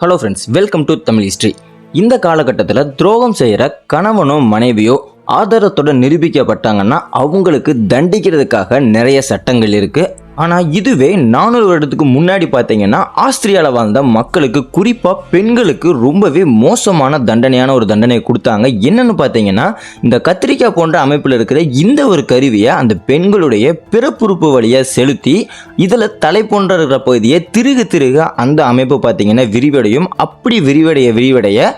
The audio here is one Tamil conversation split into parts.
Hello friends welcome to Tamil history இந்த காலகட்டத்தில் துரோகம் செய்கிற கணவனோ மனைவியோ ஆதாரத்தோட நிரூபிக்கப்பட்டாங்கன்னா அவங்களுக்கு தண்டிக்கிறதுக்காக நிறைய சட்டங்கள் இருக்குது ஆனால் இதுவே நானூறு வருடத்துக்கு முன்னாடி பார்த்தீங்கன்னா ஆஸ்திரியாவில் வாழ்ந்த மக்களுக்கு குறிப்பாக பெண்களுக்கு ரொம்பவே மோசமான தண்டனையான ஒரு தண்டனையை கொடுத்தாங்க. என்னன்னு பார்த்தீங்கன்னா இந்த கத்திரிக்காய் போன்ற அமைப்பில் இருக்கிற இந்த ஒரு கருவியை அந்த பெண்களுடைய பிறப்புறுப்பு வழியாக செலுத்தி இதில் தலை போன்ற இருக்கிற பகுதியை திருகு திருக அந்த அமைப்பு பார்த்தீங்கன்னா விரிவடையும். அப்படி விரிவடைய விரிவடைய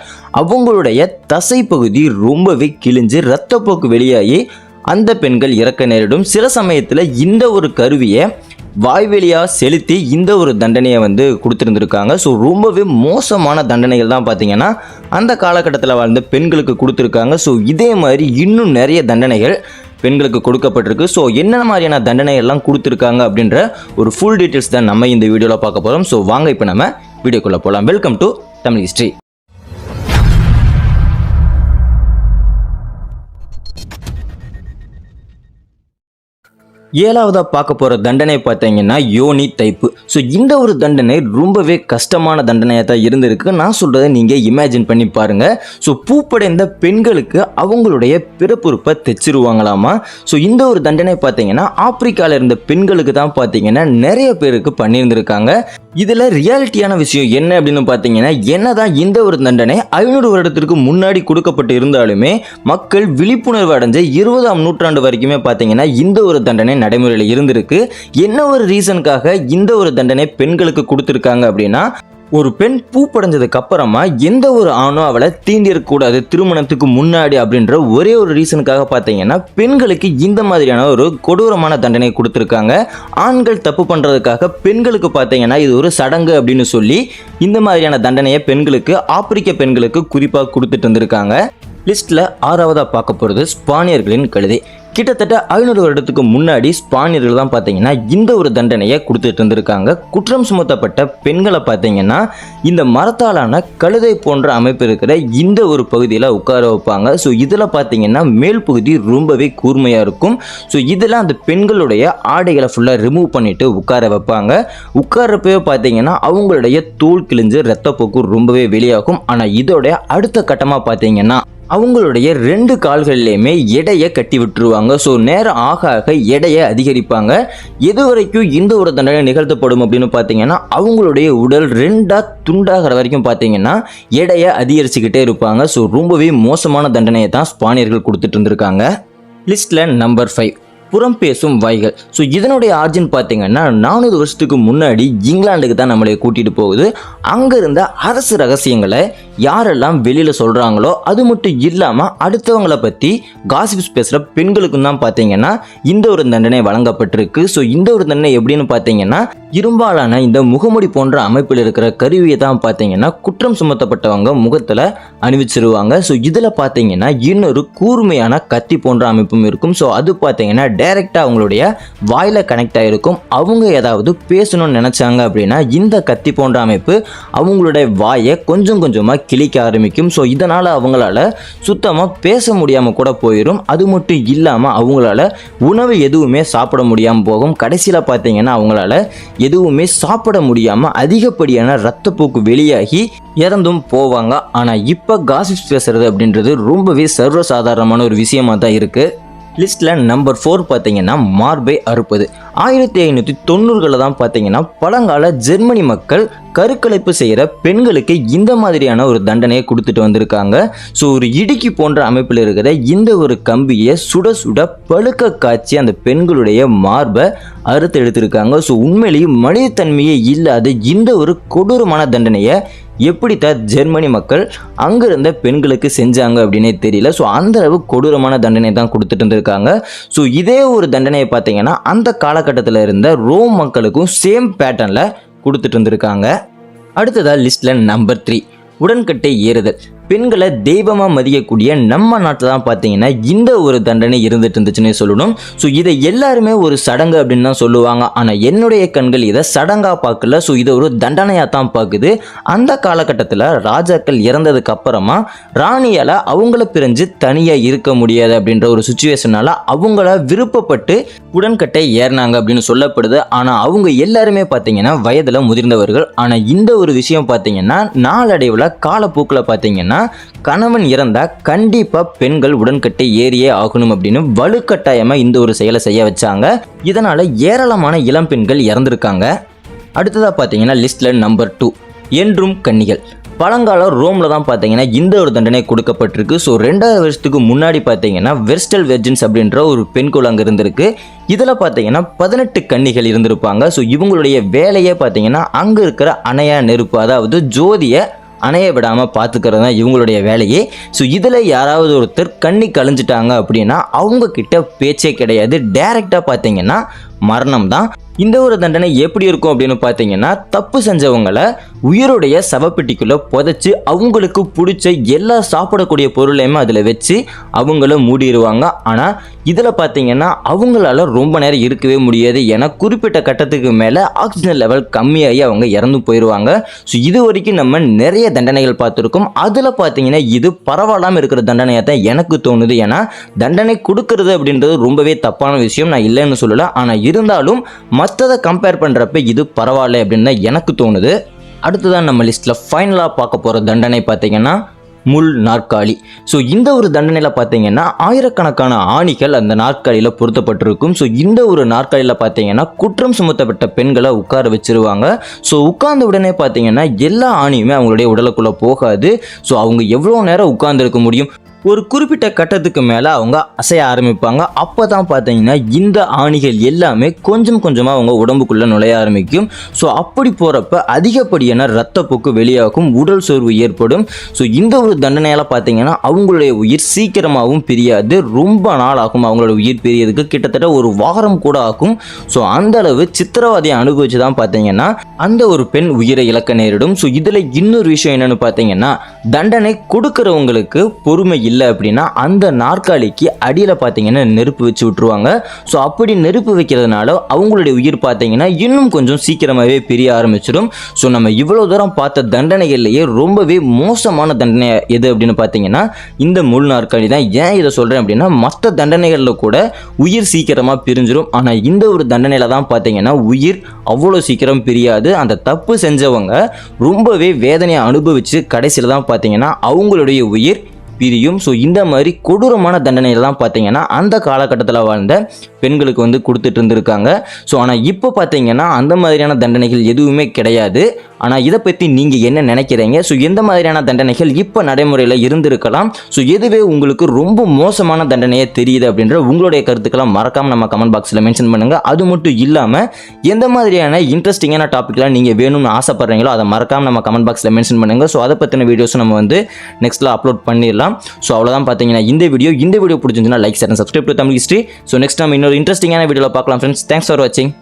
அவங்களுடைய தசை பகுதி ரொம்பவே கிழிஞ்சு ரத்தப்போக்கு வெளியாகி அந்த பெண்கள் இறக்க நேரிடும். சில சமயத்தில் இந்த ஒரு கருவியை வாய்வெளியாக செலுத்தி இந்த ஒரு தண்டனையை வந்து கொடுத்துருந்துருக்காங்க. ஸோ ரொம்பவே மோசமான தண்டனைகள் தான் பார்த்தீங்கன்னா அந்த காலகட்டத்தில் வாழ்ந்த பெண்களுக்கு கொடுத்துருக்காங்க. ஸோ இதே மாதிரி இன்னும் நிறைய தண்டனைகள் பெண்களுக்கு கொடுக்கப்பட்டிருக்கு. ஸோ என்னென்ன மாதிரியான தண்டனைகள்லாம் கொடுத்துருக்காங்க அப்படின்ற ஒரு ஃபுல் டீட்டெயில்ஸ் தான் நம்ம இந்த வீடியோவில் பார்க்க போகிறோம் ஸோ வாங்க இப்போ நம்ம வீடியோக்குள்ளே போகலாம் வெல்கம் டு தமிழ் ஹிஸ்ட்ரி ஏழாவதாக பார்க்க போகிற தண்டனை பார்த்தீங்கன்னா யோனி தைப்பு. ஸோ இந்த ஒரு தண்டனை ரொம்பவே கஷ்டமான தண்டனையாக தான் இருந்திருக்கு. நான் சொல்கிறத நீங்கள் இமேஜின் பண்ணி பாருங்கள் ஸோ பூப்படைந்த பெண்களுக்கு அவங்களுடைய பிறப்புறுப்பை தைச்சிருவாங்களாமா? ஸோ இந்த ஒரு தண்டனை பார்த்தீங்கன்னா ஆப்பிரிக்காவில் இருந்த பெண்களுக்கு தான் பார்த்தீங்கன்னா நிறைய பேருக்கு பண்ணியிருந்திருக்காங்க. இதில் ரியாலிட்டியான விஷயம் என்ன அப்படின்னு பார்த்தீங்கன்னா என்னதான் இந்த ஒரு தண்டனை ஐநூறு வருடத்திற்கு முன்னாடி கொடுக்கப்பட்டு இருந்தாலுமே மக்கள் விழிப்புணர்வு அடைஞ்ச இருபதாம் நூற்றாண்டு வரைக்குமே பார்த்தீங்கன்னா இந்த ஒரு தண்டனை நடைமுறையில் இருந்திருக்கு. என்ன ஒரு ரீசனுக்காக இந்த ஒரு தண்டனை பெண்களுக்கு கொடுத்துருக்காங்க அப்படின்னா ஒரு பெண் பூப்படைஞ்சதுக்கு அப்புறமா எந்த ஒரு ஆணும் அவளை தீண்டிருக்கக்கூடாது திருமணத்துக்கு முன்னாடி அப்படின்ற ஒரே ஒரு ரீசனுக்காக பார்த்தீங்கன்னா பெண்களுக்கு இந்த மாதிரியான ஒரு கொடூரமான தண்டனை கொடுத்துருக்காங்க. ஆண்கள் தப்பு பண்ணுறதுக்காக பெண்களுக்கு பார்த்தீங்கன்னா இது ஒரு சடங்கு அப்படின்னு சொல்லி இந்த மாதிரியான தண்டனையை பெண்களுக்கு ஆப்பிரிக்க பெண்களுக்கு குறிப்பாக கொடுத்துட்டு இருந்திருக்காங்க லிஸ்ட்டில் ஆறாவதாக பார்க்க போகிறது ஸ்பானியர்களின் கழுதை. கிட்டத்தட்ட ஐநூறு வருடத்துக்கு முன்னாடி ஸ்பானியர்கள் தான் பார்த்தீங்கன்னா இந்த ஒரு தண்டனையை கொடுத்துட்டு இருந்திருக்காங்க. குற்றம் சுமத்தப்பட்ட பெண்களை பார்த்தீங்கன்னா இந்த மரத்தாலான கழுதை போன்ற அமைப்பு இருக்கிற இந்த ஒரு பகுதியில் உட்கார வைப்பாங்க. ஸோ இதில் பார்த்தீங்கன்னா மேல் பகுதி ரொம்பவே கூர்மையாக இருக்கும். ஸோ இதில் அந்த பெண்களுடைய ஆடைகளை ஃபுல்லாக ரிமூவ் பண்ணிட்டு உட்கார வைப்பாங்க. உட்காரப்பவே பார்த்தீங்கன்னா அவங்களுடைய தோல் கிழிஞ்சு ரத்தப்போக்கு ரொம்பவே வெளியாகும். ஆனால் இதோடைய அடுத்த கட்டமாக பார்த்தீங்கன்னா அவங்களுடைய ரெண்டு கால்கள்லையுமே எடையை கட்டி விட்டுருவாங்க. ஸோ நேரம் ஆக ஆக எடையை அதிகரிப்பாங்க. எது வரைக்கும் இந்த ஒரு தண்டனை நிகழ்த்தப்படும் அப்படின்னு பார்த்தீங்கன்னா அவங்களுடைய உடல் ரெண்டாக துண்டாகிற வரைக்கும் பார்த்தீங்கன்னா எடையை அதிகரிச்சுக்கிட்டே இருப்பாங்க. ஸோ ரொம்பவே மோசமான தண்டனையை தான் ஸ்பானியர்கள் கொடுத்துட்டு இருந்திருக்காங்க. லிஸ்ட்டில் நம்பர் ஃபைவ் புறம் பேசும் வாய்கள். ஸோ இதனுடைய ஆர்ஜின் பார்த்தீங்கன்னா நானூறு வருஷத்துக்கு முன்னாடி இங்கிலாந்துக்கு தான் நம்மளை கூட்டிகிட்டு போகுது. அங்கே இருந்த அரசு ரகசியங்களை யாரெல்லாம் வெளியில் சொல்கிறாங்களோ அது மட்டும் இல்லாமல் அடுத்தவங்களை பற்றி காசிப்ஸ் பேசுகிற பெண்களுக்கும் தான் பார்த்தீங்கன்னா இந்த ஒரு தண்டனை வழங்கப்பட்டிருக்கு. ஸோ இந்த ஒரு தண்டனை எப்படின்னு பார்த்தீங்கன்னா இரும்பாலான இந்த முகமுடி போன்ற அமைப்பில் இருக்கிற கருவியை தான் பார்த்தீங்கன்னா குற்றம் சுமத்தப்பட்டவங்க முகத்தில் அணிவிச்சிருவாங்க. ஸோ இதில் பார்த்தீங்கன்னா இன்னொரு கூர்மையான கத்தி போன்ற அமைப்பும் இருக்கும். ஸோ அது பார்த்தீங்கன்னா டைரெக்டாக அவங்களுடைய வாயில் கனெக்ட் ஆகிருக்கும் அவங்க ஏதாவது பேசணும்னு நினச்சாங்க அப்படின்னா இந்த கத்தி போன்ற அமைப்பு அவங்களுடைய வாயை கொஞ்சம் கொஞ்சமாக கிழிக்க ஆரம்பிக்கும். ஸோ இதனால் அவங்களால சுத்தமாக பேச முடியாமல் கூட போயிடும் அது மட்டும் இல்லாமல் அவங்களால உணவு எதுவுமே சாப்பிட முடியாமல் போகும். கடைசியில் பார்த்தீங்கன்னா அவங்களால எதுவுமே சாப்பிட முடியாமல் அதிகப்படியான ரத்தப்போக்கு வெளியாகி இறந்தும் போவாங்க. ஆனால் இப்போ காசிப்ஸ் பேசுறது அப்படின்றது ரொம்பவே சர்வசாதாரணமான ஒரு விஷயமாக தான் இருக்குது லிஸ்ட்டில் நம்பர் ஃபோர் பார்த்தீங்கன்னா மார்பை அறுப்பது. ஆயிரத்தி ஐநூற்றி தொண்ணூறுகளில் தான் பார்த்தீங்கன்னா பழங்கால ஜெர்மனி மக்கள் கருக்கலைப்பு செய்கிற பெண்களுக்கு இந்த மாதிரியான ஒரு தண்டனையை கொடுத்துட்டு வந்திருக்காங்க. ஸோ ஒரு இடுக்கி போன்ற அமைப்பில் இருக்கிற இந்த ஒரு கம்பியை சுட சுட பழுக்க காய்ச்சி அந்த பெண்களுடைய மார்பை அறுத்து எடுத்திருக்காங்க. ஸோ உண்மையிலேயே மனிதத்தன்மையே இல்லாத இந்த ஒரு கொடூரமான தண்டனையை எப்படித்தான் ஜெர்மனி மக்கள் அங்கே இருந்த பெண்களுக்கு செஞ்சாங்க அப்படின்னே தெரியல. ஸோ அந்த அளவு கொடூரமான தண்டனை தான் கொடுத்துட்டு இருந்திருக்காங்க ஸோ இதே ஒரு தண்டனையை பார்த்தீங்கன்னா அந்த காலகட்டத்தில் இருந்த ரோம் மக்களுக்கும் சேம் பேட்டர்னில் கொடுத்துட்டு இருந்திருக்காங்க அடுத்ததாக லிஸ்ட்டில் நம்பர் த்ரீ உடன்கட்டை ஏறுதல். பெண்களை தெய்வமாக மதிக்கக்கூடிய நம்ம நாட்டில் தான் பார்த்தீங்கன்னா இந்த ஒரு தண்டனை இருந்துட்டு இருந்துச்சுன்னே சொல்லணும். ஸோ இதை எல்லாருமே ஒரு சடங்கு அப்படின்னு தான் சொல்லுவாங்க. ஆனால் என்னுடைய கண்கள் இதை சடங்காக பார்க்கல. ஸோ இதை ஒரு தண்டனையாக தான் பார்க்குது. அந்த காலகட்டத்தில் ராஜாக்கள் இறந்ததுக்கு அப்புறமா ராணியால் அவங்கள பிரிஞ்சு தனியாக இருக்க முடியாது அப்படின்ற ஒரு சுச்சுவேஷனால் அவங்கள விருப்பப்பட்டு உடன்கட்டை ஏறினாங்க அப்படின்னு சொல்லப்படுது. ஆனால் அவங்க எல்லாருமே பார்த்தீங்கன்னா வயதில் முதிர்ந்தவர்கள். ஆனால் இந்த ஒரு விஷயம் பார்த்தீங்கன்னா நாளடைவில் காலப்போக்கில் பார்த்தீங்கன்னா கணவன் இறந்தால் கண்டிப்பாக பெண்கள் உடன்கட்டை ஏறியே ஆகணும் அப்படின்னு வலுக்கட்டாயமாக இந்த ஒரு செயலை செய்ய வச்சாங்க. இதனால் ஏராளமான இளம் பெண்கள் இறந்துருக்காங்க. அடுத்ததாக பார்த்தீங்கன்னா லிஸ்ட்டில் நம்பர் டூ என்றும் கன்னிகள். பழங்கால ரோமில் தான் பார்த்தீங்கன்னா இந்த ஒரு தண்டனை கொடுக்கப்பட்டிருக்கு. ஸோ ரெண்டாவது வருஷத்துக்கு முன்னாடி பார்த்தீங்கன்னா வெர்ஸ்டல் வெர்ஜின்ஸ் அப்படின்ற ஒரு பெண்குள் அங்கே இருந்திருக்கு. இதில் பார்த்தீங்கன்னா பதினெட்டு கன்னிகள் இருந்திருப்பாங்க. ஸோ இவங்களுடைய வேலையே பார்த்தீங்கன்னா அங்கே இருக்கிற அணையா நெருப்பு அதாவது ஜோதியை அணைய விடாமல் பார்த்துக்கிறது தான் இவங்களுடைய வேலையே. ஸோ இதில் யாராவது ஒருத்தர் கண்ணி கழிஞ்சிட்டாங்க அப்படின்னா அவங்கக்கிட்ட பேச்சே கிடையாது. டேரெக்டாக பார்த்தீங்கன்னா மரணம் தான் இந்த ஒரு தண்டனை எப்படி இருக்கும் அப்படின்னு பார்த்தீங்கன்னா தப்பு செஞ்சவங்களை உயிருடைய சவப்பெட்டிக்குள்ளே புதைச்சி அவங்களுக்கு பிடிச்ச எல்லா சாப்பிடக்கூடிய பொருளையுமே அதில் வச்சு அவங்கள மூடிடுவாங்க ஆனால் இதில் பார்த்தீங்கன்னா அவங்களால ரொம்ப நேரம் இருக்கவே முடியாது ஏன்னா குறிப்பிட்ட கட்டத்துக்கு மேலே ஆக்சிஜன் லெவல் கம்மியாகி அவங்க இறந்து போயிடுவாங்க ஸோ இது வரைக்கும் நம்ம நிறைய தண்டனைகள் பார்த்துருக்கோம். அதில் பார்த்தீங்கன்னா இது பரவாயில்லாமல் இருக்கிற தண்டனையாக தான் எனக்கு தோணுது. ஏன்னா தண்டனை கொடுக்கறது அப்படின்றது ரொம்பவே தப்பான விஷயம். நான் இல்லைன்னு சொல்லலை. ஆனால் இருந்தாலும் மற்றதை கம்பேர் பண்ணுறப்ப இது பரவாயில்ல அப்படின்னு எனக்கு தோணுது. அடுத்ததான் நம்ம லிஸ்ட்டில் ஃபைனலாக பார்க்க போகிற தண்டனை பார்த்தீங்கன்னா முள் நாற்காலி. ஸோ இந்த ஒரு தண்டனையில் பார்த்தீங்கன்னா ஆயிரக்கணக்கான ஆணிகள் அந்த நாற்காலியில் பொருத்தப்பட்டிருக்கும். ஸோ இந்த ஒரு நாற்காலியில் பார்த்தீங்கன்னா குற்றம் சுமத்தப்பட்ட பெண்களை உட்கார வச்சிருவாங்க. ஸோ உட்கார்ந்த உடனே பார்த்தீங்கன்னா எல்லா ஆணியுமே அவங்களுடைய உடலுக்குள்ளே போகாது. ஸோ அவங்க எவ்வளோ நேரம் உட்கார்ந்துருக்க முடியும்? ஒரு குறிப்பிட்ட கட்டத்துக்கு மேலே அவங்க அசைய ஆரம்பிப்பாங்க. அப்போ தான் பார்த்தீங்கன்னா இந்த ஆணிகள் எல்லாமே கொஞ்சம் கொஞ்சமாக அவங்க உடம்புக்குள்ளே நுழைய ஆரம்பிக்கும். ஸோ அப்படி போகிறப்ப அதிகப்படியான ரத்தப்போக்கு வெளியாகும் உடல் சோர்வு ஏற்படும். ஸோ இந்த ஒரு தண்டனையால் பார்த்தீங்கன்னா அவங்களுடைய உயிர் சீக்கிரமாகவும் பிரியாது. ரொம்ப நாள் ஆகும் அவங்களோட உயிர் பிரியதுக்கு கிட்டத்தட்ட ஒரு வாரம் கூட ஆகும். ஸோ அந்த அளவு சித்திரவதையை அனுபவிச்சு தான் பார்த்தீங்கன்னா அந்த ஒரு பெண் உயிரை இழக்க நேரிடும். ஸோ இதில் இன்னொரு விஷயம் என்னன்னு பார்த்தீங்கன்னா தண்டனை கொடுக்குறவங்களுக்கு பொறுமை இல்லை. இல்லை அப்படின்னா அந்த நாற்காலிக்கு அடியில் பார்த்தீங்கன்னா நெருப்பு வச்சு விட்ருவாங்க ஸோ அப்படி நெருப்பு வைக்கிறதுனால அவங்களுடைய உயிர் பார்த்தீங்கன்னா இன்னும் கொஞ்சம் சீக்கிரமாகவே பிரிய ஆரம்பிச்சிடும். ஸோ நம்ம இவ்வளோ தூரம் பார்த்த தண்டனைகள்லேயே ரொம்பவே மோசமான தண்டனை எது அப்படின்னு பார்த்தீங்கன்னா இந்த முள் நாற்காலி தான். ஏன் இதை சொல்கிறேன் அப்படின்னா மற்ற தண்டனைகளில் கூட உயிர் சீக்கிரமாக பிரிஞ்சிடும் ஆனால் இந்த ஒரு தண்டனையில் தான் பார்த்தீங்கன்னா உயிர் அவ்வளோ சீக்கிரம் பிரியாது. அந்த தப்பு செஞ்சவங்க ரொம்பவே வேதனையை அனுபவித்து கடைசியில் தான் பார்த்தீங்கன்னா அவங்களுடைய உயிர் பிரியும். ஸோ இந்த மாதிரி கொடூரமான தண்டனையில் தான் பார்த்தீங்கன்னா அந்த காலகட்டத்தில் வாழ்ந்த பெண்களுக்கு வந்து கொடுத்துட்டு இருந்திருக்காங்க. ஸோ ஆனால் இப்போ பார்த்தீங்கன்னா அந்த மாதிரியான தண்டனைகள் எதுவுமே கிடையாது. ஆனால் இதை பற்றி நீங்கள் என்ன நினைக்கிறீங்க? ஸோ எந்த மாதிரியான தண்டனைகள் இப்போ நடைமுறையில் இருந்திருக்கலாம்? ஸோ எதுவே உங்களுக்கு ரொம்ப மோசமான தண்டனையே தெரியுது அப்படின்ற உங்களுடைய கருத்துக்களை மறக்காமல் நம்ம கமெண்ட் பாக்ஸில் மென்ஷன் பண்ணுங்கள் அது மட்டும் இல்லாமல் எந்த மாதிரியான இன்ட்ரெஸ்டிங்கான டாப்பிக்லாம் நீங்கள் வேணும்னு ஆசைப்படுறீங்களோ அதை மறக்காமல் நம்ம கமெண்ட் பாக்ஸில் மென்ஷன் பண்ணுங்கள் ஸோ அதை பற்றின வீடியோஸும் நம்ம வந்து நெக்ஸ்ட்டில் அப்லோட் பண்ணிடலாம். ஸோ அவ்வளோதான் பார்த்தீங்கன்னா இந்த வீடியோ இந்த வீடியோ பிடிச்சிருந்துச்சுன்னா like share subscribe to Tamil history so next நம்ம இன்னொரு இன்ட்ரெஸ்டிங்கான வீடியோவில் பார்க்கலாம் ஃப்ரெண்ட்ஸ் தேங்க்ஸ் ஃபார் வாட்சிங்